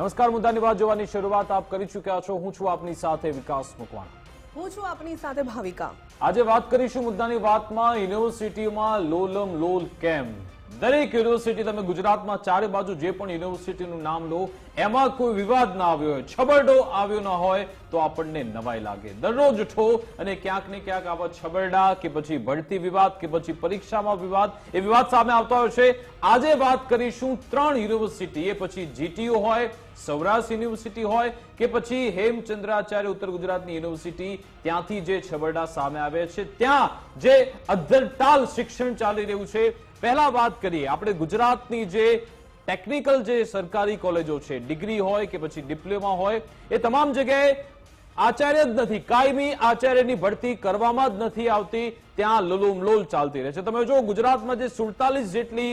નમસ્કાર મુદ્દાની વાત જોવાની શરૂઆત આપ કરી ચૂક્યા છો. હું છું આપની સાથે વિકાસ મકવાણા. હું છું આપની સાથે ભાવિકા. આજે વાત કરીશું મુદ્દાની વાતમાં યુનિવર્સિટીમાં લોલમ લોલ કેમ? દરેક યુનિવર્સિટી તમે ગુજરાતમાં ચારે બાજુ જે પણ યુનિવર્સિટીનું નામ લો, એમાં કોઈ વિવાદ ના આવ્યો હોય, છબરડો આવ્યો ના હોય, તો આપણને નવાઈ લાગે. દરરોજ ઉઠો અને ક્યાંક ને ક્યાંક આવા છબરડા કે પછી ભરતી વિવાદ કે પછી પરીક્ષામાં વિવાદ એ વિવાદ સામે આવતા હોય છે. આજે વાત કરીશું ત્રણ યુનિવર્સિટી, એ પછી જીટીયુ હોય, સૌરાષ્ટ્ર યુનિવર્સિટી હોય કે પછી હેમચંદ્રાચાર્ય ઉત્તર ગુજરાતની યુનિવર્સિટી. ત્યાંથી જે છબરડા સામે આવે છે, ત્યાં જે અધરતાલ શિક્ષણ ચાલી રહ્યું છે પહેલા વાત કરીએ, આપણે ગુજરાતની જે ટેકનિકલ જે સરકારી કોલેજો છે ડિગ્રી હોય કે પછી ડિપ્લોમા હોય, એ તમામ જગ્યાએ આચાર્ય જ નથી, કાયમી આચાર્યની ભરતી કરવામાં જ નથી આવતી, ત્યાં લોલ ચાલતી રહે છે. તમે જો ગુજરાતમાં જે સુડતાલીસ જેટલી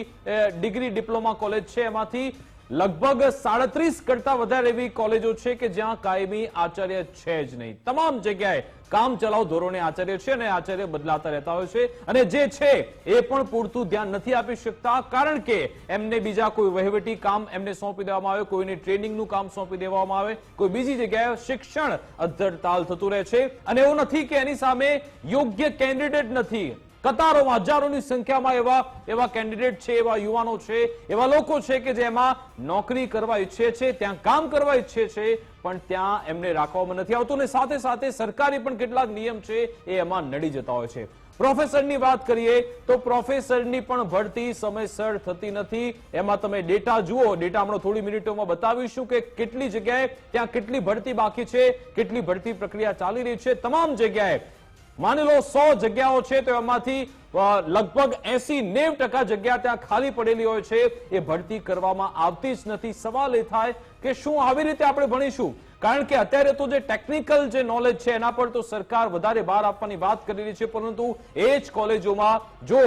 ડિગ્રી ડિપ્લોમા કોલેજ છે એમાંથી લગભગ સાડત્રીસ કરતા વધારે એવી કોલેજો છે કે જ્યાં કાયમી આચાર્ય છે જ નહીં. તમામ જગ્યાએ કામ ચલાવ ધોરણે આચાર્ય છે અને આચાર્ય બદલાતા રહેતા હોય છે અને જે છે એ પણ પૂરતું ધ્યાન નથી આપી શકતા, કારણ કે એમને બીજા કોઈ વહીવટી કામ એમને સોંપી દેવામાં આવે, કોઈને ટ્રેનિંગનું કામ સોંપી દેવામાં આવે, કોઈ બીજી જગ્યાએ શિક્ષણ અધ્ધરતાલ થતું રહે છે અને એવું નથી કે એની સામે યોગ્ય કેન્ડિડેટ નથી. કતારોમાં હજારોની સંખ્યામાં એવા એવા કેન્ડિડેટ છે, એવા યુવાનો છે, એવા લોકો છે કે જેમાં નોકરી કરવા ઈચ્છે છે, ત્યાં કામ કરવા ઈચ્છે છે, પણ ત્યાં એમને રાખવામાં નથી આવતું. અને સાથે સાથે સરકારી પણ કેટલાક નિયમ છે, એ એમાં નડી જતા હોય છે. પ્રોફેસરની વાત કરીએ તો પ્રોફેસરની પણ ભરતી સમયસર થતી નથી. એમાં તમે ડેટા જુઓ, ડેટા હમણાં થોડી મિનિટોમાં બતાવીશું કે કેટલી જગ્યાએ ત્યાં કેટલી ભરતી બાકી છે, કેટલી ભરતી પ્રક્રિયા ચાલી રહી છે. તમામ જગ્યાએ માની લો સો જગ્યાઓ છે, તો એમાંથી લગભગ એસી નેવ ટકા જગ્યા ત્યાં ખાલી પડેલી હોય છે. એ ભરતી કરવામાં આવતી જ નથી. સવાલ એ થાય કે શું આવી રીતે આપણે ભણીશું? કારણ કે અત્યારે તો જે ટેકનિકલ જે નોલેજ છે, એના પર તો સરકાર વધારે ભાર આપવાની વાત કરી રહી છે, પરંતુ એ જ કોલેજોમાં જો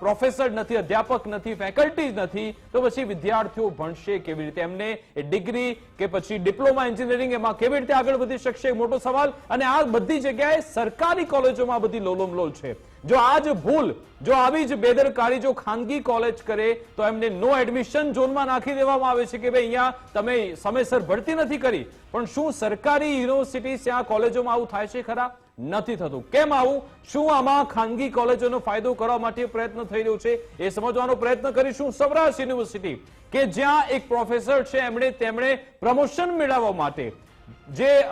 પ્રોફેસર નથી, અધ્યાપક નથી ફેકલ્ટી નથી, તો પછી વિદ્યાર્થીઓ ભણશે કેવી રીતે? એમને એ ડિગ્રી કે પછી ડિપ્લોમા એન્જિનિયરિંગ એમાં કેવી રીતે આગળ વધી શકશે? મોટો સવાલ. અને આ બધી જગ્યાએ સરકારી કોલેજોમાં બધી લોલોમલોલ છે. જો આ જ ભૂલ, જો આવી જ બેદરકારી જો ખાનગી કોલેજ કરે, તો એમને નો એડમિશન ઝોનમાં નાખી દેવામાં આવે છે કે ભાઈ અહીંયા તમે સમયસર ભરતી નથી કરી. પણ શું સરકારી યુનિવર્સિટી ત્યાં કોલેજોમાં આવું થાય છે ખરા? નથી થતું. કેમ આવું? શું આમાં ખાનગી કોલેજોનો ફાયદો કરવા માટે પ્રયત્ન થઈ રહ્યો છે? એ સમજવાનો પ્રયત્ન કરીશું સૌરાષ્ટ્ર યુનિવર્સિટી, કે જ્યાં એક પ્રોફેસર છે, એમણે તેમણે પ્રમોશન મેળવવા માટે. જે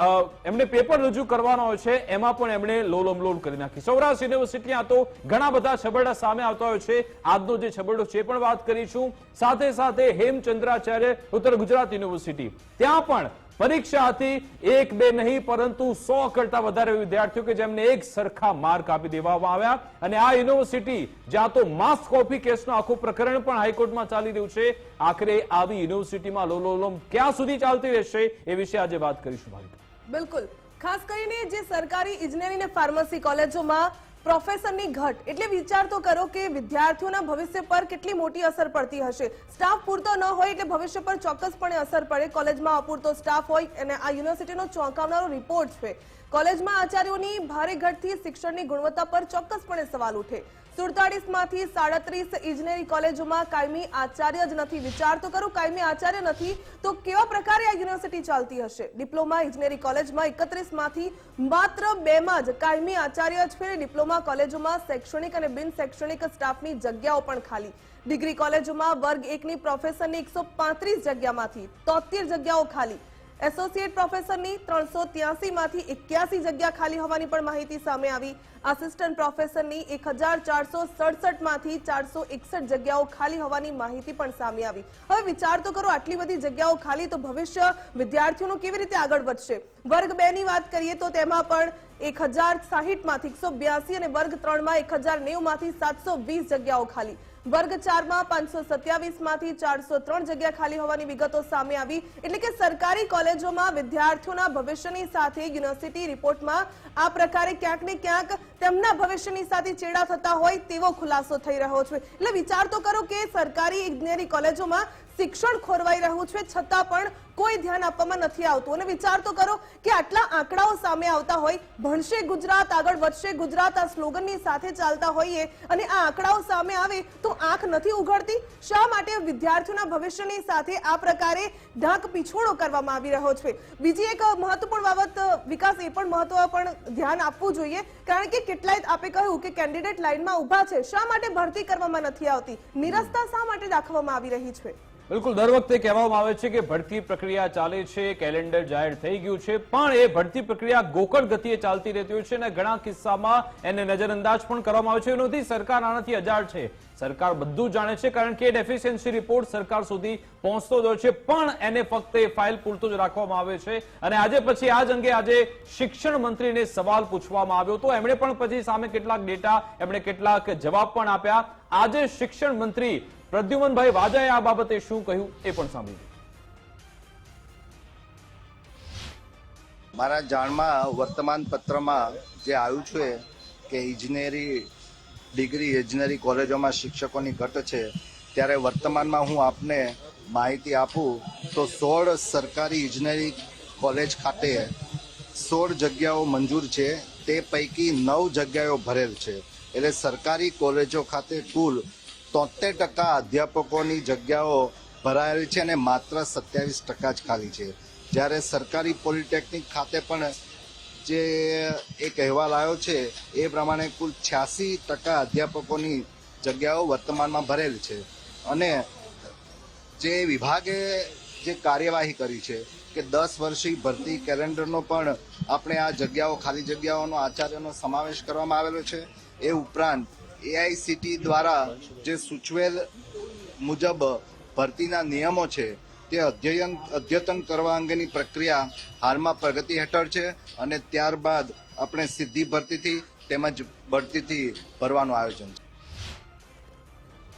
એમને પેપર રજૂ કરવાનો હોય છે, એમાં પણ એમણે લોલમ લોલ કરી નાખી. સૌરાષ્ટ્ર યુનિવર્સિટી આ તો ઘણા બધા છબરડા સામે આવતા હોય છે. આજનો જે છબરડો છે પણ વાત કરીશું. સાથે સાથે હેમચંદ્રાચાર્ય, ઉત્તર ગુજરાત યુનિવર્સિટી ત્યાં પણ પરીક્ષા હતી એક બે નહીં, પરંતુ સો કરતા વધારે વિદ્યાર્થીઓ કે જેમને એક સરખા માર્ક આપી દેવામાં આવ્યા. અને આ યુનિવર્સિટી, જ્યાં તો માસ કોપી કેસનું આખું પ્રકરણ પણ હાઈકોર્ટમાં ચાલી રહ્યું છે. આખરે આવી યુનિવર્સિટીમાં લોલોલમ ક્યાં સુધી ચાલતી રહેશે એ વિશે આજે વાત કરીશું. ભાવિક. બિલકુલ. ખાસ કરીને જે સરકારી ઇજનેરી ને ફાર્મસી કોલેજોમાં પ્રોફેસરની ઘટ. એટલે વિચાર તો કરો કે વિદ્યાર્થીઓના ભવિષ્ય પર કેટલી મોટી અસર પડતી હશે. સ્ટાફ પૂરતો ન હોય એટલે ભવિષ્ય પર ચોક્કસપણે અસર પડે. કોલેજમાં અપૂરતો સ્ટાફ હોય અને આ યુનિવર્સિટીનો ચોંકાવનારો રિપોર્ટ છે. કોલેજમાં આચાર્યોની ભારે ઘટથી શિક્ષણની ગુણવત્તા પર ચોક્કસપણે સવાલ ઉઠે. સુડતાલીસમાંથી સાડત્રીસ ઇજનેરી કોલેજોમાં કાયમી આચાર્ય જ નથી. વિચાર તો કરું, કાયમી આચાર્ય નથી, તો કેવા પ્રકારે આ યુનિવર્સિટી ચાલતી હશે? ડિપ્લોમા ઇજનેરી કોલેજમાં એકત્રીસમાંથી માત્ર બેમાં જ કાયમી આચાર્ય જ ફેરે ડિપ્લોમા કોલેજોમાં શૈક્ષણિક અને બિન શૈક્ષણિક સ્ટાફની જગ્યાઓ પણ ખાલી. ડિગ્રી કોલેજોમાં વર્ગ એકની પ્રોફેસરની એકસો જગ્યામાંથી તોતેર જગ્યાઓ ખાલી. એસોસિએટ પ્રોફેસરની ત્રણસો ત્યાસી માંથી એક્યાસી જગ્યા ખાલી હોવાની પણ માહિતી સામે આવી. આસિસ્ટન્ટ પ્રોફેસરની એક હજાર ચારસો સડસઠમાંથી ચારસો એકસઠ જગ્યાઓ ખાલી હોવાની માહિતી પણ સામે આવી. હવે વિચાર તો કરો, આટલી બધી જગ્યાઓ ખાલી તો ભવિષ્ય વિદ્યાર્થીઓનું કેવી રીતે આગળ વધશે? વર્ગ બે ની વાત કરીએ તો તેમાં પણ એક હજાર સાહીઠમાંથી એકસો બ્યાસી અને વર્ગ ત્રણમાં એક હજાર નેવું માંથી સાતસો વીસ જગ્યાઓ ખાલી. વર્ગ ચારમાં પાંચસો સત્યાવીસમાંથી ચારસો ત્રણ જગ્યા ખાલી હોવાની વિગતો સામે આવી. એટલે કે સરકારી કોલેજોમાં વિદ્યાર્થીઓના ભવિષ્યની સાથે યુનિવર્સિટી રિપોર્ટમાં આ પ્રકારે ક્યાંક ને ક્યાંક તેમના ભવિષ્યની સાથે ચેડા થતા હોય તેવો ખુલાસો થઈ રહ્યો છે. એટલે વિચાર તો કરો કે સરકારી ઇજનેરી કોલેજોમાં શિક્ષણ ખોરવાઈ રહ્યું છે, છતાં પણ કોઈ ધ્યાન આપવામાં નથી આવતું. અને વિચાર તો કરો કે આટલા આંકડાઓ સામે આવતા હોય, ભણશે ગુજરાત, આગળ વધશે ગુજરાત, આ સ્લોગનની સાથે ચાલતા હોઈએ અને આ આંકડાઓ સામે આવે તો આંખ નથી ઉઘડતી. શા માટે વિદ્યાર્થીઓના ભવિષ્યની સાથે આ પ્રકારે ઢાંક પીછોડો કરવામાં આવી રહ્યો છે? બીજી એક મહત્વપૂર્ણ બાબત, વિકાસ એ પણ મહત્વ પણ ધ્યાન આપવું જોઈએ, કારણ કે કેટલાય આપે કહ્યું કે કેન્ડિડેટ લાઇનમાં ઊભા છે, શા માટે ભરતી કરવામાં નથી આવતી? નિરસતા શા માટે દાખવવામાં આવી રહી છે? બિલકુલ, દર વખતે કહેવામાં આવે છે કે ભરતી પ્રક્રિયા ચાલે છે, કેલેન્ડર જાહેર થઈ ગયું છે, પણ એ ભરતી પ્રક્રિયા ગોકળ ગતિએ ચાલતી રહેતી હોય છે અને ઘણા કિસ્સામાં એને નજરઅંદાજ પણ કરવામાં આવે છે. એનાથી સરકાર આનાથી અજાણ છે. સરકાર બધું જાણે છે, કારણ કે ડેફિશિયન્સી રિપોર્ટ સરકાર સુધી પહોંચતો જ હોય છે, પણ એને ફક્ત એ ફાઇલ પૂરતો જ રાખવામાં આવે છે. અને આજે પછી આ જ અંગે આજે શિક્ષણ મંત્રીને સવાલ પૂછવામાં આવ્યો તો એમણે પણ પછી સામે કેટલાક ડેટા, એમણે કેટલાક જવાબ પણ આપ્યા. આજે શિક્ષણ મંત્રી પ્રદ્યુમનભાઈ વાજાએ આ બાબતે શું કહ્યું એ પણ સાંભળ્યું મારા જાણમાં વર્તમાન પત્રમાં જે આવ્યું છે કે ઇજનેરી ડિગ્રી, ઇજનેરી કોલેજોમાં શિક્ષકોની ઘટ છે, ત્યારે વર્તમાનમાં હું આપને માહિતી આપું તો સોળ સરકારી ઇજનેરી કોલેજ ખાતે સોળ જગ્યાઓ મંજૂર છે, તે પૈકી નવ જગ્યાઓ ભરેલ છે. એટલે સરકારી કોલેજો ખાતે કુલ તોતેર ટકા અધ્યાપકોની જગ્યાઓ ભરાયેલી છે અને માત્ર સત્યાવીસ ટકા જ ખાલી છે. જ્યારે સરકારી પોલિટેકનિક ખાતે પણ જે એક અહેવાલ આવ્યો છે, એ પ્રમાણે કુલ છ્યાસી ટકા અધ્યાપકોની જગ્યાઓ વર્તમાનમાં ભરેલ છે. અને જે વિભાગે જે કાર્યવાહી કરી છે કે દસ વર્ષીય ભરતી કેલેન્ડરનો પણ આપણે આ જગ્યાઓ, ખાલી જગ્યાઓનો, આચાર્યનો સમાવેશ કરવામાં આવેલો છે, એ ઉપરાંત એઆઈસીટી દ્વારા જે સૂચવેલ મુજબ ભરતીના નિયમો છે, તે અધ્યયન, અદ્યતન કરવા અંગેની પ્રક્રિયા હાલમાં પ્રગતિ હેઠળ છે અને ત્યારબાદ આપણે સીધી ભરતીથી તેમજ બઢતીથી ભરવાનું આયોજન છે.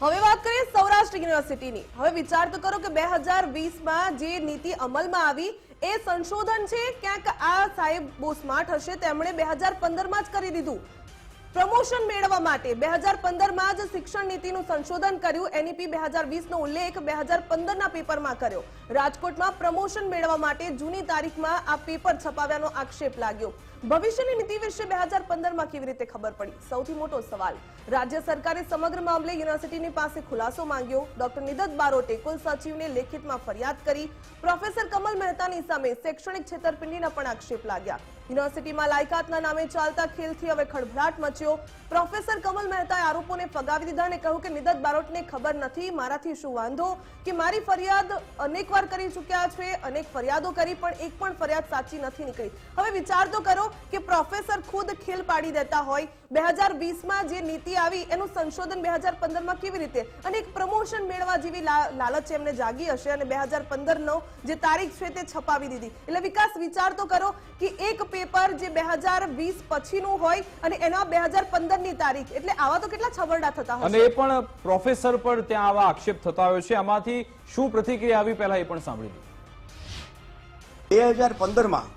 હવે વાત કરીએ સૌરાષ્ટ્ર યુનિવર્સિટીની. હવે વિચાર તો કરો કે બે હજાર વીસમાં જે નીતિ અમલમાં આવી, એ સંશોધન છે ક્યાંક આ સાહેબ બહુ સ્માર્ટ હશે, તેમણે બે હજાર પંદરમાં જ કરી દીધું. પ્રમોશન મેળવવા માટે બે હજાર પંદરમાં જ શિક્ષણ નીતિનું સંશોધન કર્યું. એનઈપી બે હજાર વીસનો ઉલ્લેખ બે હજાર પંદરના પેપરમાં કર્યો. રાજકોટમાં પ્રમોશન મેળવવા માટે જૂની તારીખમાં આ પેપર છપાવ્યાનો આક્ષેપ લાગ્યો. ભવિષ્યની નીતિ વિશે બે હજાર પંદરમાં કેવી રીતે ખબર પડી? સૌથી મોટો સવાલ. રાજ્ય સરકારે સમગ્ર મામલે યુનિવર્સિટીની પાસે ખુલાસો માંગ્યો. ડોક્ટર નિદત બારોટે કુલ સચિવને લેખિતમાં ફરિયાદ કરી. પ્રોફેસર કમલ મહેતાની સામે શૈક્ષણિક છેતરપિંડીના પણ આક્ષેપ લાગ્યા. યુનિવર્સિટીમાં લાયકાતના નામે ચાલતા ખેલથી હવે ખળભળાટ મચ્યો. પ્રોફેસર કમલ મહેતાએ આરોપોને ફગાવી દીધા અને કહ્યું કે નિદત બારોટને ખબર નથી, મારાથી શું વાંધો? કે મારી ફરિયાદ અનેકવાર કરી ચૂક્યા છે, અનેક ફરિયાદો કરી, પણ એક પણ ફરિયાદ સાચી નથી નીકળી. હવે વિચાર તો કરો કે પ્રોફેસર ખુદ ખીલ પાડી દેતા હોય. બે હજાર વીસમાં જે નીતિ આવી એનું સંશોધન બે હજાર પંદરમાં કેવી રીતે? અને એક પ્રમોશન મેળવવા જેવી લા- લાલચ એમને જાગી હશે અને બે હજાર પંદરનો જે તારીખ છે તે છપાવી દીધી. એટલે વિકાસ વિચાર તો કરો કે એક પેપર જે બે હજાર વીસ પછીનું હોય અને એના બે હજાર પંદરની તારીખ. એટલે આવા તો કેટલા છબરડા થતા અને એ પણ પ્રોફેસર પર ત્યાં આવા આક્ષેપ થતા હોય છે. આમાંથી શું પ્રતિક્રિયા આવી પહેલા એ પણ સાંભળી લીધી બે હજાર પંદરમાં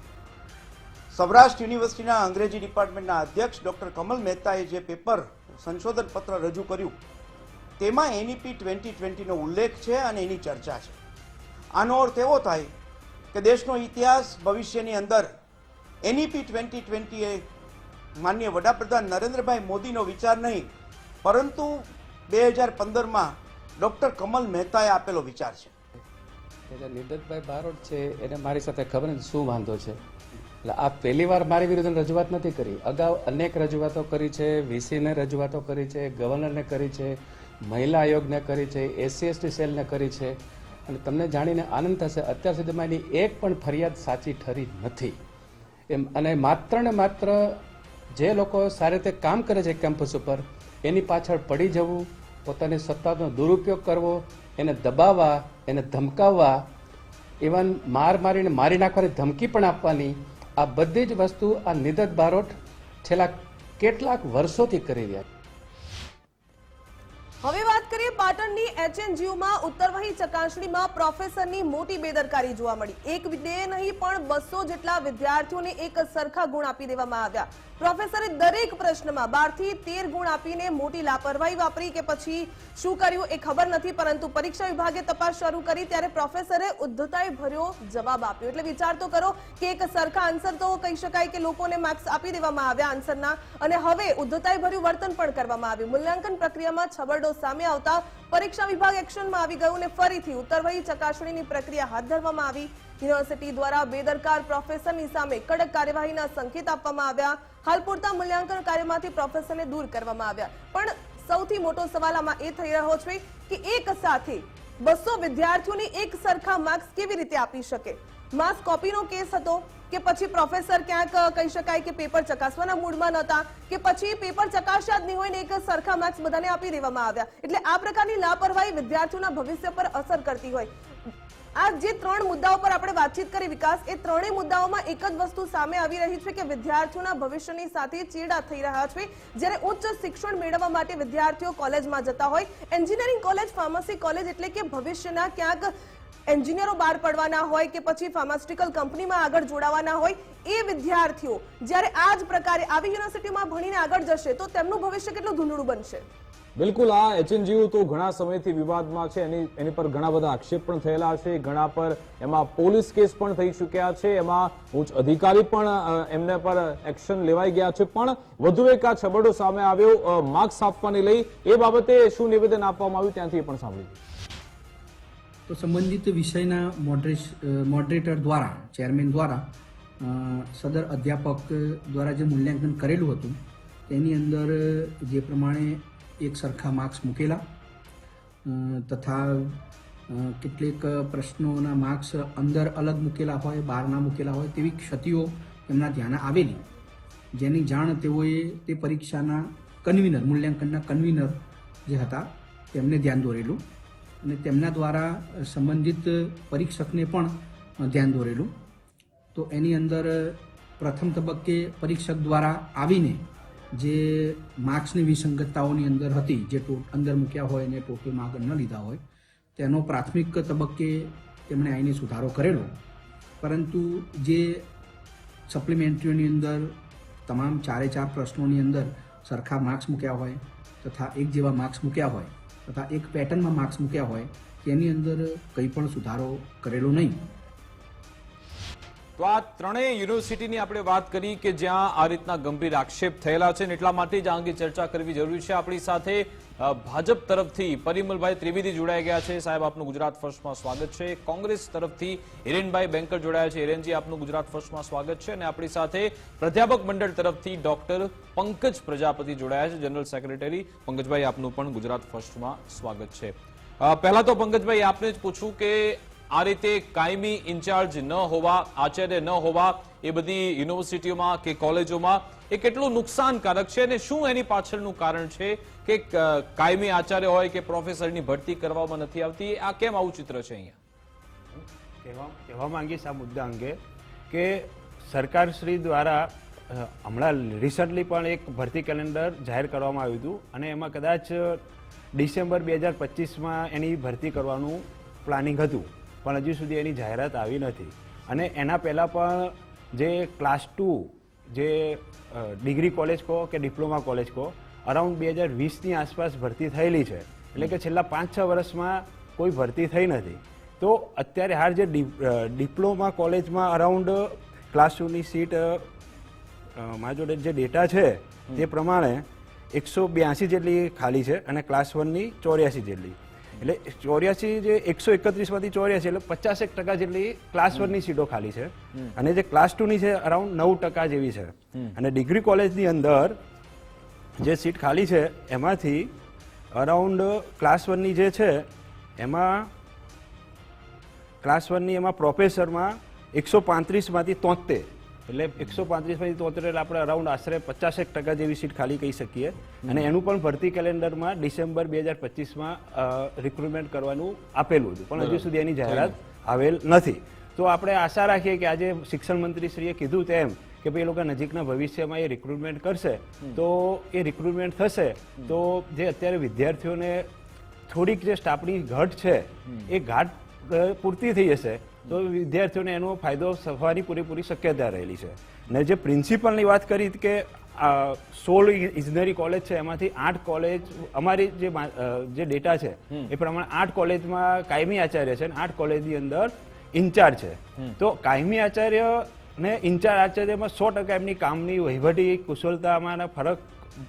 સૌરાષ્ટ્ર યુનિવર્સિટીના અંગ્રેજી ડિપાર્ટમેન્ટના અધ્યક્ષ ડૉક્ટર કમલ મહેતાએ જે પેપર સંશોધન પત્ર રજૂ કર્યું, તેમાં એનઈપી ટ્વેન્ટી ટ્વેન્ટીનો ઉલ્લેખ છે અને એની ચર્ચા છે. આનો અર્થ એવો થાય કે દેશનો ઇતિહાસ ભવિષ્યની અંદર એનઈપી ટ્વેન્ટી ટ્વેન્ટી એ માનનીય વડાપ્રધાન નરેન્દ્રભાઈ મોદીનો વિચાર નહીં, પરંતુ બે હજાર પંદરમાં ડૉક્ટર કમલ મહેતાએ આપેલો વિચાર છે. એટલે નિર્દતભાઈ બારોટ છે, એને મારી સાથે ખબર શું વાંધો છે? એટલે આ પહેલી વાર મારી વિરુદ્ધ રજૂઆત નથી કરી. અગાઉ અનેક રજૂઆતો કરી છે, વીસીને રજૂઆતો કરી છે, ગવર્નરને કરી છે, મહિલા આયોગને કરી છે, એસસી, એસટી સેલને કરી છે. અને તમને જાણીને આનંદ થશે, અત્યાર સુધીમાં એની એક પણ ફરિયાદ સાચી ઠરી નથી. એમ, અને માત્ર ને માત્ર જે લોકો સારી રીતે કામ કરે છે કેમ્પસ ઉપર, એની પાછળ પડી જવું, પોતાની સત્તાનો દુરુપયોગ કરવો, એને દબાવવા, એને ધમકાવવા, ઇવન માર મારીને મારી નાખવાની ધમકી પણ આપવાની આ બધી જ વસ્તુ આ નિદત બારોટ છેલ્લા કેટલાક વર્ષોથી કરી રહ્યા છે. હવે વાત કરીએ પાટણની એચએનજીયુમાં ઉત્તરવહી ચકાસણીમાં પ્રોફેસરની મોટી બેદરકારી જોવા મળી. એક બે નહીં, પણ બસો જેટલા વિદ્યાર્થીઓને એક સરખા ગુણ આપી દેવામાં આવ્યા. પ્રોફેસરે દરેક પ્રશ્નમાં બારથી તેર ગુણ આપીને મોટી લાપરવાહી વાપરી કે પછી શું કર્યું એ ખબર નથી, પરંતુ પરીક્ષા વિભાગે તપાસ શરૂ કરી ત્યારે પ્રોફેસરે ઉદ્ધતાએ ભર્યો જવાબ આપ્યો. એટલે વિચાર તો કરો કે એક સરખા આન્સર તો કહી શકાય કે લોકોને માર્ક્સ આપી દેવામાં આવ્યા આન્સરના અને હવે ઉદ્ધતાએ ભર્યું વર્તન પણ કરવામાં આવ્યું. મૂલ્યાંકન પ્રક્રિયામાં છબરડો સામે આવતા પરીક્ષા વિભાગ એક્શનમાં આવી ગયું અને ફરીથી ઉત્તરવહી ચકાસણીની પ્રક્રિયા હાથ ધરવામાં આવી. યુનિવર્સિટી દ્વારા બેદરકાર પ્રોફેસરની સામે કડક કાર્યવાહીના સંકેત આપવામાં આવ્યા. હાલ પૂરતા મૂલ્યાંકન કાર્યમાંથી પ્રોફેસરને દૂર કરવામાં આવ્યા. પણ સૌથી મોટો સવાલ આમાં એ થઈ રહ્યો છે કે એક સાથે બસો વિદ્યાર્થીઓને એક સરખા માર્ક્સ કેવી રીતે આપી શકે? માર્ક્સ કોપીનો કેસ હતો કે પછી પ્રોફેસર ક્યાંક કહી શકાય કે પેપર ચકાસવાના મૂડમાં નહોતા કે પછી પેપર ચકાસ્યા જ નહીં હોય ને એક સરખા માર્ક્સ બધાને આપી દેવામાં આવ્યા. એટલે આ પ્રકારની લાપરવાહી વિદ્યાર્થીઓના ભવિષ્ય પર અસર કરતી હોય. આ જે ત્રણ મુદ્દાઓ પર આપણે વાતચીત કરી વિકાસ, એ ત્રણેય મુદ્દાઓમાં એક જ વસ્તુ સામે આવી રહી છે કે વિદ્યાર્થીઓના ભવિષ્યની સાથે ચેડા થઈ રહ્યા છે. જ્યારે ઉચ્ચ શિક્ષણ મેળવવા માટે વિદ્યાર્થીઓ કોલેજમાં જતા હોય. એન્જિનિયરિંગ કોલેજ, ફાર્મસી કોલેજ એટલે કે ભવિષ્યના ક્યાંક એન્જિનિયરો બહાર પડવાના હોય કે પછી ફાર્માસ્યુટિકલ કંપનીમાં આગળ જોડાવાના હોય એ વિદ્યાર્થીઓ જ્યારે આ જ પ્રકારે આવી યુનિવર્સિટીમાં ભણીને આગળ જશે, તો તેમનું ભવિષ્ય કેટલું ધૂંધળું બનશે? બિલકુલ, આ એચએનજીયુ તો ઘણા સમયથી વિવાદમાં છે. એની એની પર ઘણા બધા આક્ષેપ પણ થયેલા છે. ઘણા પર એમાં પોલીસ કેસ પણ થઈ ચૂક્યા છે. એમાં ઉચ્ચ અધિકારી પણ એમને પર એક્શન લેવાઈ ગયા છે. પણ વધુ એક આ છબરડો સામે આવ્યો. માર્ક્સ આપવાની લઈ એ બાબતે શું નિવેદન આપવામાં આવ્યું ત્યાંથી પણ સાંભળ્યું તો સંબંધિત વિષયના મોડરેશ મોડરેટર દ્વારા ચેરમેન દ્વારા સદર અધ્યાપક દ્વારા જે મૂલ્યાંકન કરેલું હતું, તેની અંદર જે પ્રમાણે એક સરખા માર્ક્સ મૂકેલા તથા કેટલીક પ્રશ્નોના માર્ક્સ અંદર અલગ મૂકેલા હોય બહારના મૂકેલા હોય, તેવી ક્ષતિઓ એમના ધ્યાને આવેલી. જેની જાણ તેઓએ તે પરીક્ષાના કન્વીનર મૂલ્યાંકનના કન્વીનર જે હતા, તેમને ધ્યાન દોરેલું. અને તેમના દ્વારા સંબંધિત પરીક્ષકને પણ ધ્યાન દોરેલું. તો એની અંદર પ્રથમ તબક્કે પરીક્ષક દ્વારા આવીને જે માર્ક્સની વિસંગતતાઓની અંદર હતી, જે અંદર મૂક્યા હોય અને ટોટલમાં આગળ ન લીધા હોય, તેનો પ્રાથમિક તબક્કે તેમણે આવીને સુધારો કરેલો. પરંતુ જે સપ્લિમેન્ટરીઓની અંદર તમામ ચારે ચાર પ્રશ્નોની અંદર સરખા માર્ક્સ મૂક્યા હોય તથા એક જેવા માર્ક્સ મૂક્યા હોય તથા એક પેટર્નમાં માર્ક્સ મૂક્યા હોય, તેની અંદર કંઈ પણ સુધારો કરેલો નહીં. તો આ ત્રણેય યુનિવર્સિટીની આપણે વાત કરી કે જ્યાં આ રીતના ગંભીર આક્ષેપ થયેલા છે એટલા માટે જ આ અંગે ચર્ચા કરવી જરૂરી છે. આપણી સાથે ભાજપ તરફથી પરિમલભાઈ ત્રિવેદી જોડાઈ ગયા છે. સાહેબ, આપનું ગુજરાત ફર્સ્ટમાં સ્વાગત છે. કોંગ્રેસ તરફથી હિરેનભાઈ બેંકર જોડાયા છે. હિરેનજી, આપનું ગુજરાત ફર્સ્ટમાં સ્વાગત છે. અને આપણી સાથે પ્રાધ્યાપક મંડળ તરફથી ડોક્ટર પંકજ પ્રજાપતિ જોડાયા છે. જનરલ સેક્રેટરી પંકજભાઈ, આપનું પણ ગુજરાત ફર્સ્ટમાં સ્વાગત છે. પહેલા તો પંકજભાઈ, આપને જ પૂછું કે આ રીતે કાયમી ઇન્ચાર્જ ન હોવા, આચાર્ય ન હોવા એ બધી યુનિવર્સિટીઓમાં કે કોલેજોમાં એ કેટલું નુકસાનકારક છે અને શું એની પાછળનું કારણ છે કે કાયમી આચાર્ય હોય કે પ્રોફેસરની ભરતી કરવામાં નથી આવતી, આ કેમ આવું ચિત્ર છે અહીંયા? કહેવા માંગીશ આ મુદ્દા અંગે કે સરકારશ્રી દ્વારા હમણાં રિસન્ટલી પણ એક ભરતી કેલેન્ડર જાહેર કરવામાં આવ્યું હતું અને એમાં કદાચ ડિસેમ્બર બે હજાર પચીસમાં એની ભરતી કરવાનું પ્લાનિંગ હતું, પણ હજુ સુધી એની જાહેરાત આવી નથી. અને એના પહેલાં પણ જે ક્લાસ ટુ જે ડિગ્રી કોલેજ કહો કે ડિપ્લોમા કોલેજ કહો અરાઉન્ડ બે હજાર વીસની આસપાસ ભરતી થયેલી છે. એટલે કે છેલ્લા પાંચ છ વર્ષમાં કોઈ ભરતી થઈ નથી. તો અત્યારે હાલ જે ડિપ્લોમા કોલેજમાં અરાઉન્ડ ક્લાસ ટુની સીટ મારા જોડે જે ડેટા છે તે પ્રમાણે એકસો બ્યાસી જેટલી ખાલી છે અને ક્લાસ વનની ચોર્યાસી જેટલી. એટલે ચોર્યાસી જે એકસો એકત્રીસમાંથી ચોર્યાસી એટલે પચાસેક ટકા જેટલી ક્લાસ વનની સીટો ખાલી છે. અને જે ક્લાસ ટુની છે અરાઉન્ડ નવ ટકા જેવી છે. અને ડિગ્રી કોલેજની અંદર જે સીટ ખાલી છે એમાંથી અરાઉન્ડ ક્લાસ વનની જે છે એમાં ક્લાસ વનની એમાં પ્રોફેસરમાં એકસો પાંત્રીસમાંથી તોતેર. એટલે એકસો પાંત્રીસમાંથી તોતેર એટલે આપણે અરાઉન્ડ આશરે પચાસેક ટકા જેવી સીટ ખાલી કહી શકીએ. અને એનું પણ ભરતી કેલેન્ડરમાં ડિસેમ્બર બે હજાર પચીસમાં રિક્રુટમેન્ટ કરવાનું આપેલું હતું. પણ હજુ સુધી એની જાહેરાત આવેલ નથી. તો આપણે આશા રાખીએ કે આજે શિક્ષણ મંત્રીશ્રીએ કીધું તેમ કે ભાઈ એ લોકો નજીકના ભવિષ્યમાં એ રિક્રુટમેન્ટ કરશે. તો એ રિક્રુટમેન્ટ થશે. તો જે અત્યારે વિદ્યાર્થીઓને થોડીક જે સ્ટાફની ઘટ છે એ ઘાટ પૂરતી થઈ જશે. તો વિદ્યાર્થીઓને એનો ફાયદો થવાની પૂરેપૂરી શક્યતા રહેલી છે. ને જે પ્રિન્સિપલની વાત કરી કે સોળ ઇજનેરી કોલેજ છે એમાંથી આઠ કોલેજ અમારી જે જે ડેટા છે એ પ્રમાણે આઠ કોલેજમાં કાયમી આચાર્ય છે અને આઠ કોલેજની અંદર ઇન્ચાર્જ છે. તો કાયમી આચાર્ય ને ઇન્ચાર્જ આચાર્યમાં સો ટકા એમની કામની વહીવટી કુશળતામાં ફરક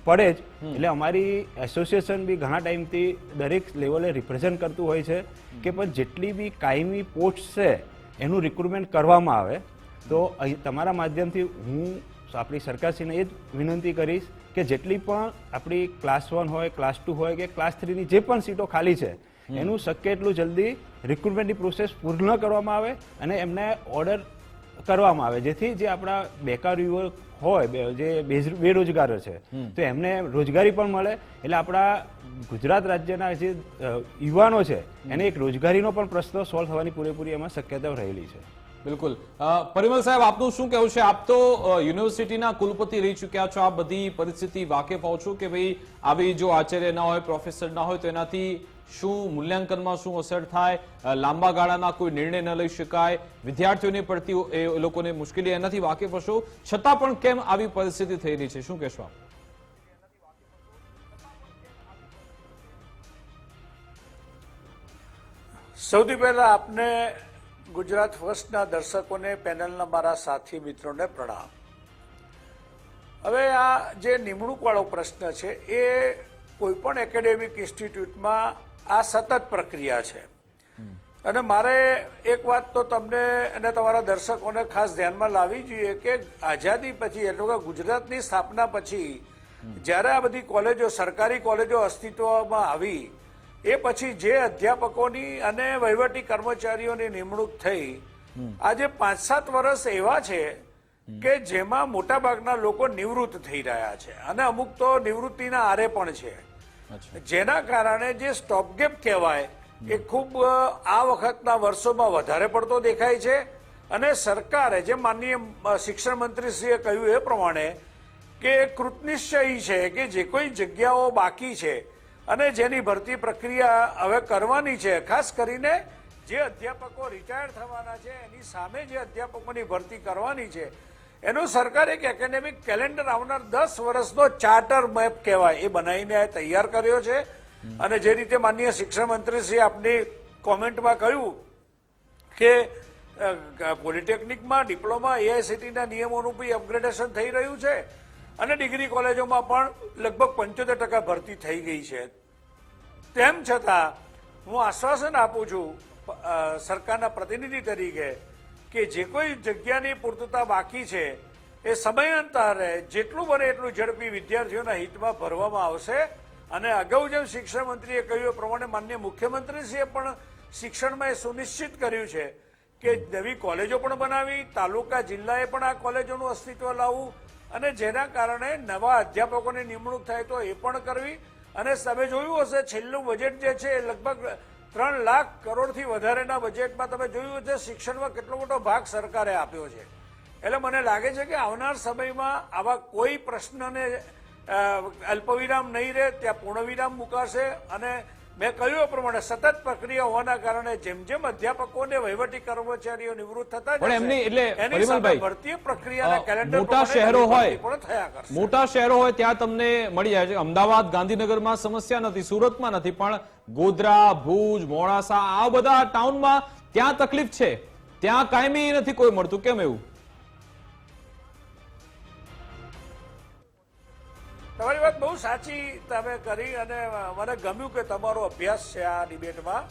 પડે જ. એટલે અમારી એસોસિએશન બી ઘણા ટાઈમથી દરેક લેવલે રિપ્રેઝન્ટ કરતું હોય છે કે પણ જેટલી બી કાયમી પોસ્ટ છે એનું રિક્રુટમેન્ટ કરવામાં આવે. તો અહીં તમારા માધ્યમથી હું આપણી સરકારશ્રીને એ જ વિનંતી કરીશ કે જેટલી પણ આપણી ક્લાસ વન હોય ક્લાસ ટુ હોય કે ક્લાસ થ્રીની જે પણ સીટો ખાલી છે એનું શક્ય એટલું જલ્દી રિક્રુટમેન્ટની પ્રોસેસ પૂર્ણ કરવામાં આવે અને એમને ઓર્ડર કરવામાં આવે. જેથી જે આપણા બેકાર યુવક હોય જે બેરોજગારો છે તો એમને રોજગારી પણ મળે. એટલે આપણા ગુજરાત રાજ્યના જે યુવાનો છે એને એક રોજગારીનો પણ પ્રશ્ન સોલ્વ થવાની પૂરેપૂરી એમાં શક્યતાઓ રહેલી છે. બિલકુલ. પરિમલ સાહેબ આપનું શું કહેવું છે? આપ તો યુનિવર્સિટીના કુલપતિ રહી ચૂક્યા છો. આ બધી પરિસ્થિતિ વાકેફ હોવ છો કે ભાઈ આવી જો આચાર્ય ના હોય પ્રોફેસર ના હોય તો એનાથી શું મૂલ્યાંકનમાં શું અસર થાય લાંબા ગાળાના કોઈ નિર્ણય ન લઈ શકાય, વિદ્યાર્થીઓને પડતી એ લોકોને મુશ્કેલી એનાથી વાકેફ હશો, છતાં પણ કેમ આવી પરિસ્થિતિ થઈ રહી છે? શું કહેશો સૌથી પહેલા આપને ગુજરાત ફર્સ્ટના દર્શકોને, પેનલના મારા સાથી મિત્રોને પ્રણામ. હવે આ જે નિમણૂકવાળો પ્રશ્ન છે, એ કોઈપણ એકેડેમિક ઇન્સ્ટિટ્યૂટમાં આ સતત પ્રક્રિયા છે. અને મારે એક વાત તો તમને અને તમારા દર્શકોને ખાસ ધ્યાનમાં લાવવી જોઈએ કે આઝાદી પછી એટલે કે ગુજરાતની સ્થાપના પછી, જ્યારે આ બધી કોલેજો, સરકારી કોલેજો અસ્તિત્વમાં આવી, એ પછી જે અધ્યાપકોની અને વહીવટી કર્મચારીઓની નિમણૂક થઈ, આજે પાંચ સાત વર્ષ એવા છે કે જેમાં મોટાભાગના લોકો નિવૃત્ત થઈ રહ્યા છે. અને અમુક તો નિવૃત્તિના આરે પણ છે. જેના કારણે જે સ્ટોપગેપ કહેવાય, એ ખૂબ આ વખતના વર્ષોમાં વધારે પડતો દેખાય છે. અને સરકારે જે માનનીય શિક્ષણ મંત્રીશ્રીએ કહ્યું એ પ્રમાણે કે કૃતનિશ્ચયી છે કે જે કોઈ જગ્યાઓ બાકી છે અને જેની ભરતી પ્રક્રિયા હવે કરવાની છે, ખાસ કરીને જે અધ્યાપકો રિટાયર થવાના છે, એની સામે જે અધ્યાપકોની ભરતી કરવાની છે એનું સરકારે એક એકેડેમિક કેલેન્ડર આવનાર દસ વર્ષનો ચાર્ટર મેપ કહેવાય. એ બનાવીને તૈયાર કર્યો છે. અને જે રીતે માનનીય શિક્ષણ મંત્રીશ્રીએ આપની કોમેન્ટમાં કહ્યું કે પોલિટેકનિકમાં ડિપ્લોમા એઆઈસીટીના નિયમોનું બી અપગ્રેડેશન થઈ રહ્યું છે. અને ડિગ્રી કોલેજોમાં પણ લગભગ પંચોતેર ટકા ભરતી થઈ ગઈ છે. તેમ છતાં, હું આશ્વાસન આપું છું સરકારના પ્રતિનિધિ તરીકે કે જે કોઈ જગ્યાની પૂર્તતા બાકી છે, એ સમયાંતરે જેટલું બને એટલું ઝડપી વિદ્યાર્થીઓના હિતમાં ભરવામાં આવશે. અને અગાઉ જેમ શિક્ષણ મંત્રીએ કહ્યું, એ પ્રમાણે માન્ય મુખ્યમંત્રીશ્રીએ પણ શિક્ષણમાં એ સુનિશ્ચિત કર્યું છે કે નવી કોલેજો પણ બનાવી, તાલુકા, જિલ્લાએ પણ આ કોલેજોનું અસ્તિત્વ લાવવું અને જેના કારણે નવા અધ્યાપકોની નિમણૂક થાય તો એ પણ કરવી. અને તમે જોયું હશે, છેલ્લું બજેટ જે છે, એ લગભગ ત્રણ લાખ કરોડથી વધારેના બજેટમાં તમે જોયું છે શિક્ષણમાં કેટલો મોટો ભાગ સરકારે આપ્યો છે. એટલે મને લાગે છે કે આવનાર સમયમાં આવા કોઈ પ્રશ્નને અલ્પવિરામ નહીં રહે ત્યાં પૂર્ણવિરામ મુકાશે અને મેં કહ્યું પ્રમાણે સતત પ્રક્રિયા હોવાના કારણે જેમ જેમ અધ્યાપકો અને વહીવટી કર્મચારીઓ નિવૃત્ત થતા પણ એમની એટલે પરિમલભાઈ, ભરતી પ્રક્રિયાના કેલેન્ડર મોટા શહેરો હોય પણ થયા મોટા શહેરો હોય ત્યાં તમને મળી જાય છે. અમદાવાદ ગાંધીનગરમાં સમસ્યા નથી સુરતમાં નથી પણ ગોધરા, ભુજ, મોડાસા, આ બધા ટાઉનમાં ત્યાં તકલીફ છે? ત્યાં કાયમી નથી કોઈ મળતું. કેમ એવું? તમારી વાત બહુ સાચી તમે કરી અને મને ગમ્યું કે તમારો અભ્યાસ છે આ ડિબેટમાં.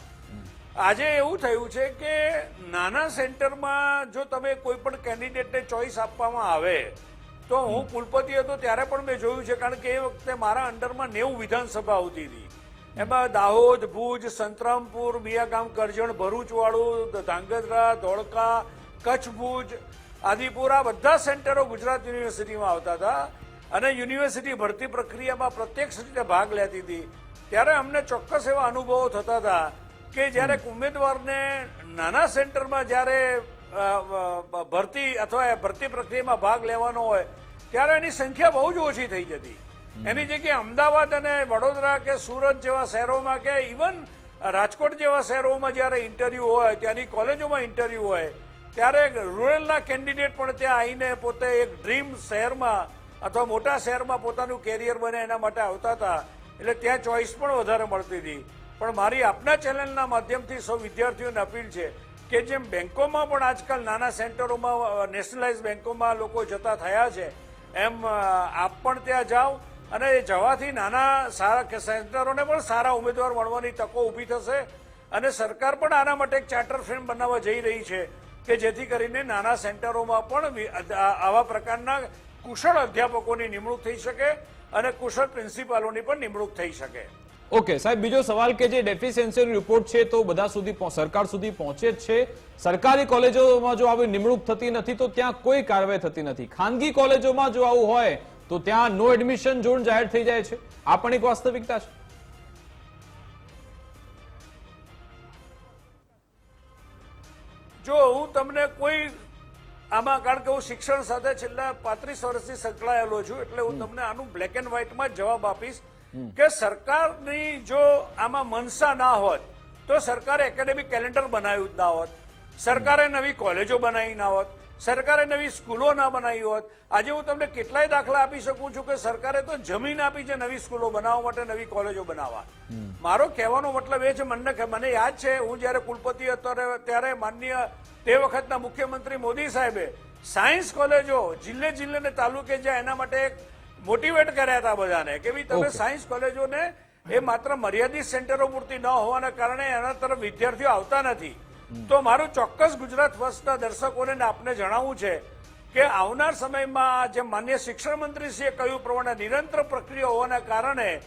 આજે એવું થયું છે કે નાના સેન્ટરમાં જો તમે કોઈ પણ કેન્ડિડેટને ચોઈસ આપવામાં આવે, તો હું કુલપતિ હતો, ત્યારે પણ મેં જોયું છે, કારણ કે એ વખતે મારા અંડરમાં નેવું વિધાનસભા આવતી હતી. એમાં દાહોદ ભુજ સંતરામપુર મિયાગામ કરજણ ભરૂચવાળું ધાંગધ્રા ધોળકા કચ્છ ભુજ આદિપુર આ બધા સેન્ટરો ગુજરાત યુનિવર્સિટીમાં આવતા હતા. અને યુનિવર્સિટી ભરતી પ્રક્રિયામાં પ્રત્યક્ષ રીતે ભાગ લેતી હતી. ત્યારે અમને ચોક્કસ એવા અનુભવો થતા હતા કે જ્યારે ઉમેદવારને નાના સેન્ટરમાં જ્યારે ભરતી અથવા ભરતી પ્રક્રિયામાં ભાગ લેવાનો હોય ત્યારે એની સંખ્યા બહુ જ ઓછી થઈ જતી. એની જગ્યાએ અમદાવાદ અને વડોદરા કે સુરત જેવા શહેરોમાં કે ઇવન રાજકોટ જેવા શહેરોમાં જ્યારે ઇન્ટરવ્યુ હોય, ત્યાંની કોલેજોમાં ઇન્ટરવ્યુ હોય, ત્યારે રૂરલના કેન્ડિડેટ પણ ત્યાં આવીને પોતે એક ડ્રીમ શહેરમાં અથવા મોટા શહેરમાં પોતાનું કેરિયર બને એના માટે આવતા હતા. એટલે ત્યાં ચોઇસ પણ વધારે મળતી હતી. પણ મારી આપના ચેનલના માધ્યમથી સૌ વિદ્યાર્થીઓને અપીલ છે કે જેમ બેંકોમાં પણ આજકાલ નાના સેન્ટરોમાં નેશનલાઇઝ બેન્કોમાં લોકો જતા થયા છે, એમ આપ પણ ત્યાં જાઓ. અને એ જવાથી નાના સારા સેન્ટરોને પણ સારા ઉમેદવાર મળવાની તકો ઊભી થશે. અને સરકાર પણ આના માટે એક ચાર્ટર ફ્રેમ બનાવવા જઈ રહી છે કે જેથી કરીને નાના સેન્ટરોમાં પણ આવા પ્રકારના કુશળ અધ્યાપકોની નિમણૂક થઈ શકે અને કુશળ પ્રિન્સિપાલોની પણ નિમણૂક થઈ શકે. ઓકે, સાહેબ, બીજો સવાલ કે જે ડેફિશિયન્સી રિપોર્ટ છે તો બધા સુધી સરકાર સુધી પહોંચે જ છે. સરકારી કોલેજોમાં જો આવી નિમણૂક થતી નથી તો ત્યાં કોઈ કાર્યવાહી થતી નથી. ખાનગી કોલેજોમાં જો આવું હોય તો ત્યાં નો એડમિશન ઝોન જાહેર થઈ જાય છે. આ પણ એક વાસ્તવિકતા છે. જો હું તમને કોઈ આમાં કારણ કે હું શિક્ષણ સાથે છેલ્લા પાંત્રીસ વર્ષથી સંકળાયેલો છું એટલે હું તમને આનું બ્લેક એન્ડ વ્હાઇટમાં જવાબ આપીશ કે સરકારની જો આમાં મનસા ના હોત તો સરકારે એકેડેમિક કેલેન્ડર બનાવ્યું જ ના હોત. સરકારે નવી કોલેજો બનાવી ના હોત. સરકારે નવી સ્કૂલો ના બનાવી હોત. આજે હું તમને કેટલાય દાખલા આપી શકું છું કે સરકારે તો જમીન આપી છે નવી સ્કૂલો બનાવવા માટે નવી કોલેજો બનાવવા. મારો કહેવાનો મતલબ એ છે મને મને યાદ છે હું જ્યારે કુલપતિ હતો ત્યારે- માનનીય તે વખતના મુખ્યમંત્રી મોદી સાહેબે સાયન્સ કોલેજો જિલ્લે જિલ્લે ને તાલુકે જાય એના માટે એક મોટિવેટ કર્યા હતા બધાને કે ભાઈ તમે સાયન્સ કોલેજોને એ માત્ર મર્યાદિત સેન્ટરો પૂરતી ન હોવાના કારણે એના તરફ વિદ્યાર્થીઓ આવતા નથી. તો મારું ચોક્કસ ગુજરાત વર્ષના દર્શકોને આપને જણાવવું છે કે આવનાર સમયમાં જે માન્ય શિક્ષણ મંત્રીશ્રીએ કહ્યું પ્રમાણે નિરંતર પ્રક્રિયા હોવાના કારણે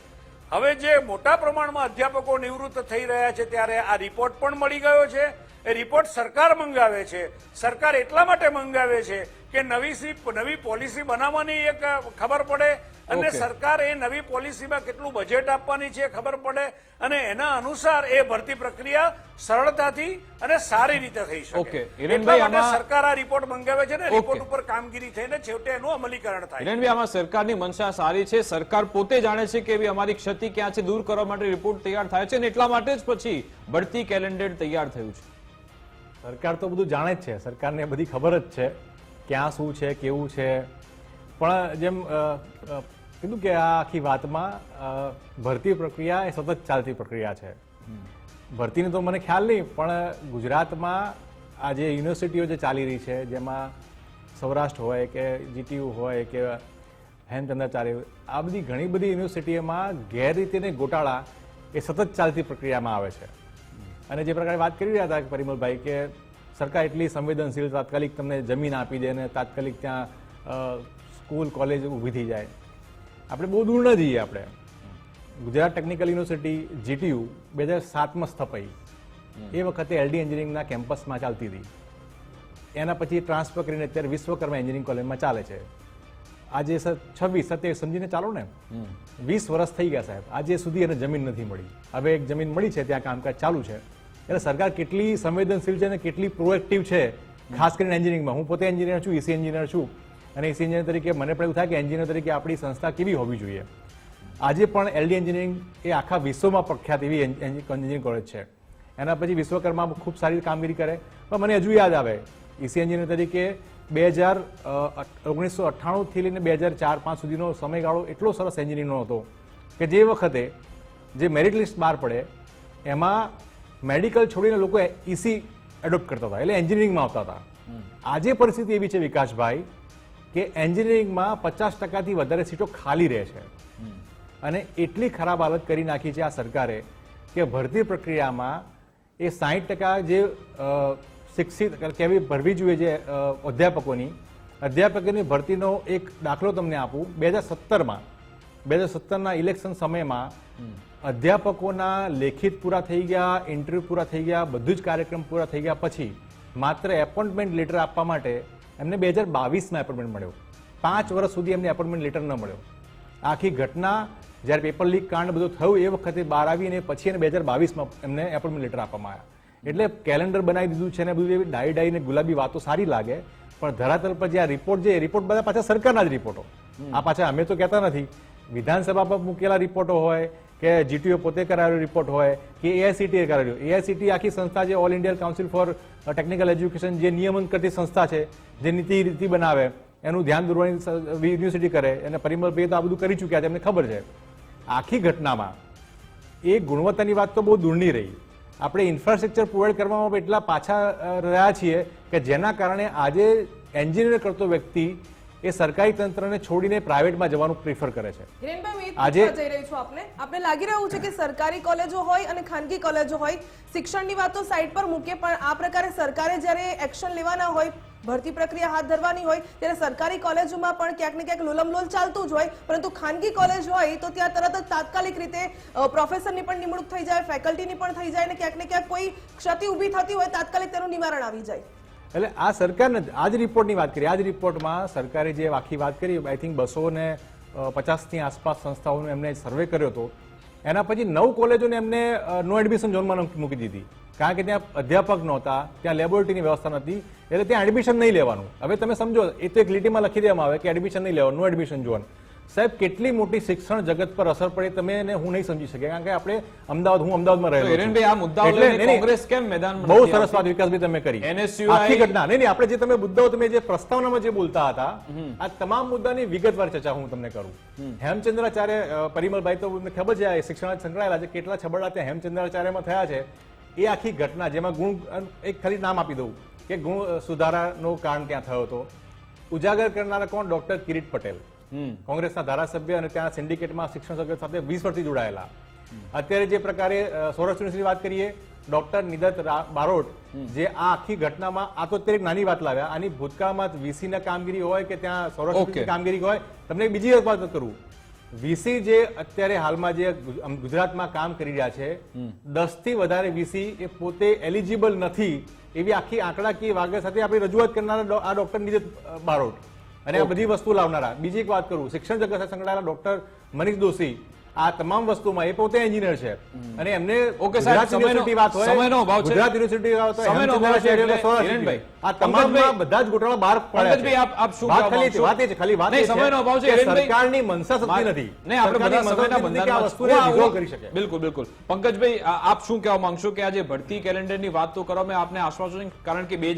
હવે જે મોટા પ્રમાણમાં અધ્યાપકો નિવૃત્ત થઈ રહ્યા છે ત્યારે આ રિપોર્ટ પણ મળી ગયો છે. એ રિપોર્ટ સરકાર મંગાવે છે. સરકાર એટલા માટે મંગાવે છે કે નવી નવી પોલિસી બનાવવાની એક ખબર પડે અને સરકાર એ નવી પોલિસીમાં કેટલું બજેટ આપવાની છે ખબર પડે અને એના અનુસાર એ ભરતી પ્રક્રિયા સરળતાથી અને સારી રીતે થઈ શકે. એટલા માટે સરકાર આ રિપોર્ટ મંગાવે છે ને રિપોર્ટ ઉપર કામગીરી થઈને છેવટે એનું અમલીકરણ થાય હિરેનભાઈ આમાં સરકારની મનસા સારી છે. સરકાર પોતે જાણે છે કે અમારી ક્ષતિ ક્યાં છે દૂર કરવા માટે રિપોર્ટ તૈયાર થાય છે અને એટલા માટે જ પછી બઢતી કેલેન્ડર તૈયાર થયું છે. સરકાર તો બધું જાણે જ છે. સરકારને બધી ખબર જ છે ક્યાં શું છે કેવું છે. પણ જેમ કીધું કે આ આખી વાતમાં ભરતી પ્રક્રિયા એ સતત ચાલતી પ્રક્રિયા છે. ભરતીની તો મને ખ્યાલ નહીં પણ ગુજરાતમાં આ જે યુનિવર્સિટીઓ જે ચાલી રહી છે જેમાં સૌરાષ્ટ્ર હોય કે જીટીયુ હોય કે હેમચંદ્રાચાર્ય આ બધી ઘણી બધી યુનિવર્સિટીઓમાં ગેરરીતિને ગોટાળા એ સતત ચાલતી પ્રક્રિયામાં આવે છે. અને જે પ્રકારે વાત કરી રહ્યા હતા પરિમલભાઈ કે સરકાર એટલી સંવેદનશીલ તાત્કાલિક તમને જમીન આપી દે અને તાત્કાલિક ત્યાં સ્કૂલ કોલેજ ઊભી થઈ જાય. આપણે બહુ દૂર ન જઈએ આપણે. ગુજરાત ટેકનિકલ યુનિવર્સિટી જીટીયુ બે હજાર સાતમાં સ્થપાઈ. એ વખતે એલડી એન્જિનિયરિંગના કેમ્પસમાં ચાલતી હતી. એના પછી ટ્રાન્સફર કરીને અત્યારે વિશ્વકર્મા એન્જિનિયરિંગ કોલેજમાં ચાલે છે. આજે છવ્વીસ સત્યાવીસ સમજીને ચાલો ને. વીસ વર્ષ થઈ ગયા સાહેબ. આજે સુધી એને જમીન નથી મળી. હવે એક જમીન મળી છે ત્યાં કામકાજ ચાલુ છે. એટલે સરકાર કેટલી સંવેદનશીલ છે અને કેટલી પ્રોએક્ટિવ છે ખાસ કરીને એન્જિનિયરિંગમાં. હું પોતે એન્જિનિયર છું એસી એન્જિનિયર છું. અને એસી એન્જિનિયર તરીકે મને પણ એવું થાય કે એન્જિનિયર તરીકે આપણી સંસ્થા કેવી હોવી જોઈએ. આજે પણ એલડી એન્જિનિયરિંગ એ આખા વિશ્વમાં પ્રખ્યાત એવી એન્જિનિયરિંગ કોલેજ છે. એના પછી વિશ્વકર્મા ખૂબ સારી કામગીરી કરે. પણ મને હજુ યાદ આવે ઈસી એન્જિનિયર તરીકે બે હજાર ઓગણીસો અઠ્ઠાણુંથી લઈને બે હજાર ચાર પાંચ સુધીનો સમયગાળો એટલો સરસ એન્જિનિયરનો હતો કે જે વખતે જે મેરિટ લિસ્ટ બહાર પડે એમાં મેડિકલ છોડીને લોકો ઈસી એડોપ્ટ કરતા હતા. એટલે એન્જિનિયરિંગમાં આવતા હતા. આજે પરિસ્થિતિ એવી છે વિકાસભાઈ કે એન્જિનિયરિંગમાં પચાસ ટકાથી વધારે સીટો ખાલી રહે છે. અને એટલી ખરાબ હાલત કરી નાખી છે આ સરકારે કે ભરતી પ્રક્રિયામાં એ સાહીઠ ટકા જે શિક્ષિત કેવી ભરવી જોઈએ જે અધ્યાપકોની અધ્યાપકોની ભરતીનો એક દાખલો તમને આપું. બે હજાર સત્તરમાં બે હજાર સત્તરના ઇલેક્શન સમયમાં અધ્યાપકોના લેખિત પૂરા થઈ ગયા ઇન્ટરવ્યૂ પૂરા થઈ ગયા બધું જ કાર્યક્રમ પૂરા થઈ ગયા. પછી માત્ર એપોઇન્ટમેન્ટ લેટર આપવા માટે એમને બે હજાર બાવીસમાં એપોઇન્ટમેન્ટ મળ્યો. પાંચ વર્ષ સુધી એમને એપોઇન્ટમેન્ટ લેટર ન મળ્યો. આખી ઘટના જ્યારે પેપર લીક કાંડ બધું થયું એ વખતે બહાર આવી અને પછી એને બે હજાર બાવીસમાં એમને એપોઇન્ટમેન્ટ લેટર આપવામાં આવ્યા. એટલે કેલેન્ડર બનાવી દીધું છે ને બધું એવી ડાઈ ડાઈ ને ગુલાબી વાતો સારી લાગે પણ ધરાતલ પર જે આ રિપોર્ટ છે એ રિપોર્ટ બધા પાછા સરકારના જ રિપોર્ટો આ પાછા અમે તો કહેતા નથી. વિધાનસભા પર મૂકેલા રિપોર્ટો હોય કે જીટીઓ પોતે કરાવેલો રિપોર્ટ હોય, કે એઆઈસીટીએ કરાવ્યો એઆઈસીટી આખી સંસ્થા જે All India Council for Technical Education જે નિયમન કરતી સંસ્થા છે, જે નીતિ રીતિ બનાવે, એનું ધ્યાન દોરવાની યુનિવર્સિટી કરે અને પરિમલભાઈ તો આ બધું કરી ચૂક્યા છે, એમને ખબર છે. આખી ઘટનામાં એ ગુણવત્તાની વાત તો બહુ દૂરની રહી. આપણે ઇન્ફ્રાસ્ટ્રક્ચર પ્રોવાઈડ કરવામાં એટલા પાછા રહ્યા છીએ કે જેના કારણે આજે એન્જિનિયર કરતો વ્યક્તિ એ સરકારી તંત્રને છોડીને પ્રાઇવેટમાં જવાનું પ્રિફર કરે છે. આજે- જઈ રહી છું આપને. આપણે લાગી રહ્યું છે કે સરકારી કોલેજો હોય અને ખાનગી કોલેજો હોય શિક્ષણની વાતો સાઈડ પર મૂકે પણ આ પ્રકારે સરકારે જ્યારે એક્શન લેવાના હોય ભરતી પ્રક્રિયા હાથ ધરવાની હોય ત્યારે સરકારી કોલેજોમાં પણ ક્યાંક ને ક્યાંક લોલમલોલ ચાલતું જ હોય પરંતુ ખાનગી કોલેજ હોય તો ત્યાં તરત જ તાત્કાલિક રીતે પ્રોફેસરની પણ નિમણૂક થઈ જાય ફેકલ્ટીની પણ થઈ જાય અને ક્યાંક ને ક્યાંક કોઈ ક્ષતિ ઊભી થતી હોય તાત્કાલિક તેનું નિવારણ આવી જાય. એટલે આ સરકારને આ જ રિપોર્ટની વાત કરી આ જ રિપોર્ટમાં સરકારે જે આખી વાત કરી આઈ થિંક બસો ને પચાસની આસપાસ સંસ્થાઓનો એમને સર્વે કર્યો હતો. એના પછી નવ કોલેજોને એમને નો એડમિશન ઝોનમાં મૂકી દીધી. કારણ કે ત્યાં અધ્યાપક નહોતા, ત્યાં લેબોરેટરીની વ્યવસ્થા નથી એટલે ત્યાં એડમિશન નહીં લેવાનું. હવે તમે સમજો, એ તો એક લીટીમાં લખી દેવામાં આવે કે એડમિશન નહીં લેવાનું નો એડમિશન ઝોન. સાહેબ કેટલી મોટી શિક્ષણ જગત પર અસર પડે તમે એને હું નહીં સમજી શકે કારણ કે આપણે અમદાવાદ હું અમદાવાદમાં રહેલો છું. આ મુદ્દા એટલે લઈને. કોંગ્રેસ કેમ મેદાન બહુ સરસ? વાત વિકાસભાઈ તમે કરી. આખી ઘટના. નહીં આપણે જે તમે મુદ્દાઓ તમે જે પ્રસ્તાવનામાં જે બોલતા હતા આ તમામ મુદ્દાની વિગતવાર ચર્ચા હું તમને કરું. હેમચંદ્રાચાર્ય પરિમલભાઈ તો તમને ખબર છે શિક્ષણ સંકળાયેલા છે કેટલા છબડા ત્યાં હેમચંદ્રાચાર્યમાં થયા છે. એ આખી ઘટના જેમાં ગુણ એક ખાલી નામ આપી દઉં કે ગુણ સુધારાનો કારણ ત્યાં થયો હતો. ઉજાગર કરનારા કોણ? ડોક્ટર કિરીટ પટેલ. કોંગ્રેસના ધારાસભ્ય અને ત્યાં સિન્ડિકેટમાં શિક્ષણ સભ્ય સાથે વીસ વર્ષથી જોડાયેલા. અત્યારે જે પ્રકારે સૌરાષ્ટ્ર વાત કરીએ ડોક્ટર નિદત બારોટ જે આ આખી ઘટનામાં આ તો અત્યારે એક નાની વાત લાવ્યા આની ભૂતકાળમાં વીસી ના કામગીરી હોય કે ત્યાં સૌરાષ્ટ્ર કામગીરી હોય તમને બીજી એક વાત કરું. વીસી જે અત્યારે હાલમાં જે ગુજરાતમાં કામ કરી રહ્યા છે દસથી વધારે વીસી એ પોતે એલિજિબલ નથી એવી આખી આંકડાકીય વાગે સાથે આપણે રજૂઆત કરનારા આ ડોક્ટર નિજત બારોટ. અને આ બધી વસ્તુ લાવનારા. બીજી એક વાત કરું. શિક્ષણ જગત સાથે સંકળાયેલા ડોક્ટર મનીષ દોશી આ તમામ વસ્તુમાં એ પોતે એન્જિનિયર છે. અને એમને ઓકે સાહેબ, વાત હોય. સમયનો અભાવ છે. ગુજરાત યુનિવર્સિટી વાત હોય સમયનો અભાવ છે હેમચંદ્રાચાર્ય, એટલે સૌરાષ્ટ્ર હિરેનભાઈ, આ તમામ પંકજભાઈ, બધા જ ગોટાળા બહાર પડ્યા છે. આપ- આપ શું વાત ખાલી વાત એ છે ખાલી વાત છે. સમયનો અભાવ છે, હિરેનભાઈ. સરકારની મનસા સત્તી નથી. ને આપણે બધા સમયના બંધારણમાં- વસ્તુને કરી શકે. બિલકુલ બિલકુલ. પંકજભાઈ આપ શું કહેવા માંગશો કે આજે ભરતી કેલેન્ડરની વાત તો કરવામાં આપને આશ્વાસન કારણ કે બે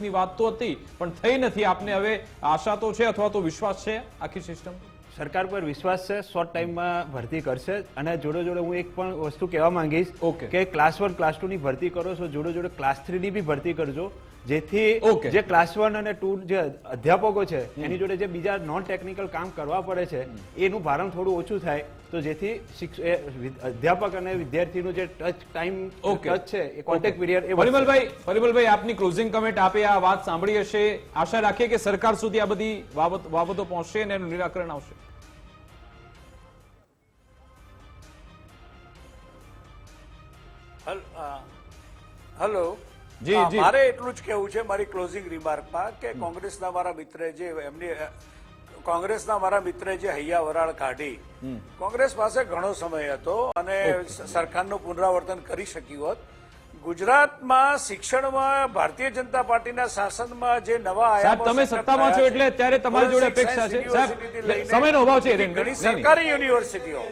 ની વાત તો હતી પણ થઈ નથી. આપને હવે આશા તો છે અથવા તો વિશ્વાસ છે આખી સિસ્ટમ સરકાર પર વિશ્વાસ છે શોર્ટ ટાઈમમાં ભરતી કરશે. અને જોડે જોડે હું એક પણ વસ્તુ કહેવા માંગીશ ઓકે કે ક્લાસ વન ક્લાસ ટુ ની ભરતી કરો છો જોડે જોડે ક્લાસ થ્રી ની બી ભરતી કરજો. જેથી. જે ક્લાસ વન અને ટુ જે અધ્યાપકો છે એની જોડે જે બીજા નોન ટેકનિકલ કામ કરવા પડે છે એનું ભારણ થોડું ઓછું થાય તો જેથી અધ્યાપક અને વિદ્યાર્થીનું જે ટચ ટાઈમ. ટચ છે એ કોન્ટેક્ટ પીરિયડ એ. પરિમલભાઈ પરિમલભાઈ આપની ક્લોઝિંગ કમેન્ટ આપે આ વાત સાંભળી હશે આશા રાખીએ કે સરકાર સુધી આ બધી બાબતો પહોંચશે અને એનું નિરાકરણ આવશે હલ-. મારે એટલું જ કહેવું છે મારી ક્લોઝિંગ રિમાર્કમાં કે કોંગ્રેસના મારા મિત્રે જે એમની કોંગ્રેસના મારા મિત્રે જે હૈયા વરાળ કાઢી કોંગ્રેસ પાસે ઘણો સમય હતો અને સરકારનું પુનરાવર્તન કરી શક્યું હોત. ગુજરાતમાં શિક્ષણમાં ભારતીય જનતા પાર્ટીના શાસનમાં જે નવા સાહેબ તમે સતત સત્તામાં છો એટલે છે, અત્યારે તમારી જોડે અપેક્ષા છે. સાહેબ સમયનો અભાવ છે ઘણી સરકારી યુનિવર્સિટીઓ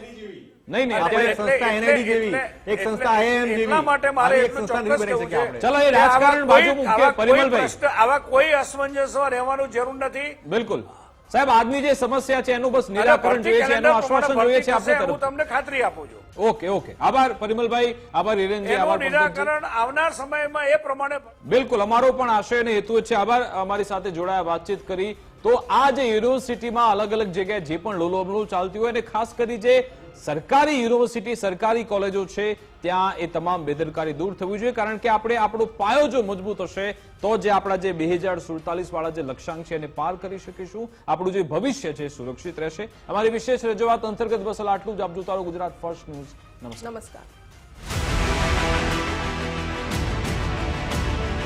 નહીં નહીં આપણે એક સંસ્થા એનઆઈડી જેવી, એક સંસ્થા એટલે- જેવી. એટલા માટે મારે એક સંસ્થા નહીં બની શકે આપણે. ચલો, એ રાજકારણ બાજુ મૂકીએ, પરિમલભાઈ. આવા કોઈ અસમંજસમાં રહેવાનું જરૂર નથી. બિલકુલ. સાહેબ આજની જે સમસ્યા છે એનું બસ નિરાકરણ જોઈએ છે એનું આશ્વાસન જોઈએ છે આપણે હું તમને ખાતરી આપું છું. Okay okay. આભાર પરિમલભાઈ. આભાર હિરેનજી. આભાર નિરાકરણ આવનાર સમયમાં એ પ્રમાણે બિલકુલ. અમારો પણ આશય અને હેતુ છે. આભાર. અમારી સાથે જોડાયા વાતચીત કરી. તો આ જે યુનિવર્સિટીમાં અલગ અલગ જગ્યાએ જે પણ લોલોમલું ચાલતી હોય અને ખાસ કરી જે સરકારી યુનિવર્સિટી, સરકારી કોલેજો છે, ત્યાં એ તમામ બેદરકારી દૂર થવી જોઈએ. કારણ કે આપણે આપણો પાયો જો મજબૂત હશે, તો જે આપણા જે બે હજાર સુડતાલીસ વાળા જે લક્ષ્યાંક છે એને પાર કરી શકીશું. આપણું જે ભવિષ્ય છે સુરક્ષિત રહેશે. અમારી વિશેષ રજૂઆત અંતર્ગત બસલ આટલું જ. આપ જોતા ગુજરાત ફર્સ્ટ ન્યૂઝ. નમસ્કાર. નમસ્કાર.